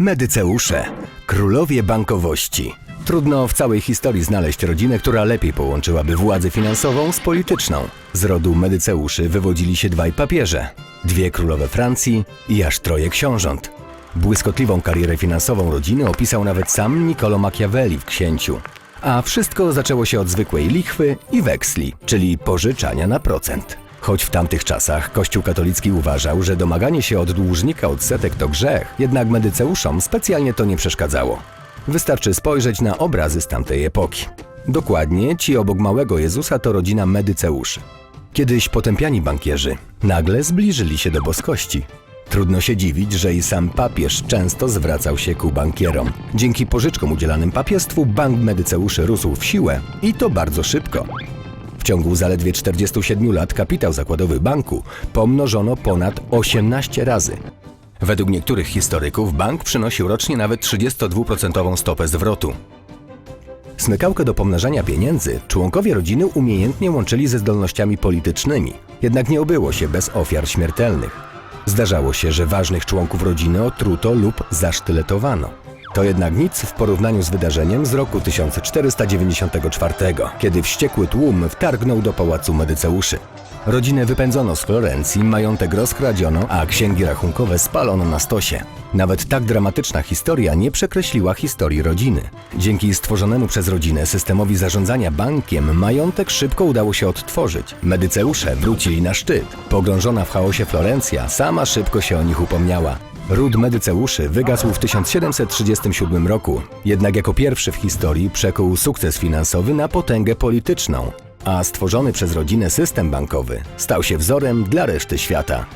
Medyceusze, królowie bankowości. Trudno w całej historii znaleźć rodzinę, która lepiej połączyłaby władzę finansową z polityczną. Z rodu Medyceuszy wywodzili się dwaj papieże, dwie królowe Francji i aż troje książąt. Błyskotliwą karierę finansową rodziny opisał nawet sam Niccolo Machiavelli w Księciu. A wszystko zaczęło się od zwykłej lichwy i weksli, czyli pożyczania na procent. Choć w tamtych czasach Kościół katolicki uważał, że domaganie się od dłużnika odsetek to grzech, jednak medyceuszom specjalnie to nie przeszkadzało. Wystarczy spojrzeć na obrazy z tamtej epoki. Dokładnie ci obok małego Jezusa to rodzina medyceuszy. Kiedyś potępiani bankierzy nagle zbliżyli się do boskości. Trudno się dziwić, że i sam papież często zwracał się ku bankierom. Dzięki pożyczkom udzielanym papiestwu bank medyceuszy rósł w siłę i to bardzo szybko. W ciągu zaledwie 47 lat kapitał zakładowy banku pomnożono ponad 18 razy. Według niektórych historyków bank przynosił rocznie nawet 32% stopę zwrotu. Smykałkę do pomnażania pieniędzy członkowie rodziny umiejętnie łączyli ze zdolnościami politycznymi, jednak nie obyło się bez ofiar śmiertelnych. Zdarzało się, że ważnych członków rodziny otruto lub zasztyletowano. To jednak nic w porównaniu z wydarzeniem z roku 1494, kiedy wściekły tłum wtargnął do pałacu Medyceuszy. Rodzinę wypędzono z Florencji, majątek rozkradziono, a księgi rachunkowe spalono na stosie. Nawet tak dramatyczna historia nie przekreśliła historii rodziny. Dzięki stworzonemu przez rodzinę systemowi zarządzania bankiem majątek szybko udało się odtworzyć. Medyceusze wrócili na szczyt. Pogrążona w chaosie Florencja sama szybko się o nich upomniała. Ród Medyceuszy wygasł w 1737 roku, jednak jako pierwszy w historii przekuł sukces finansowy na potęgę polityczną, a stworzony przez rodzinę system bankowy stał się wzorem dla reszty świata.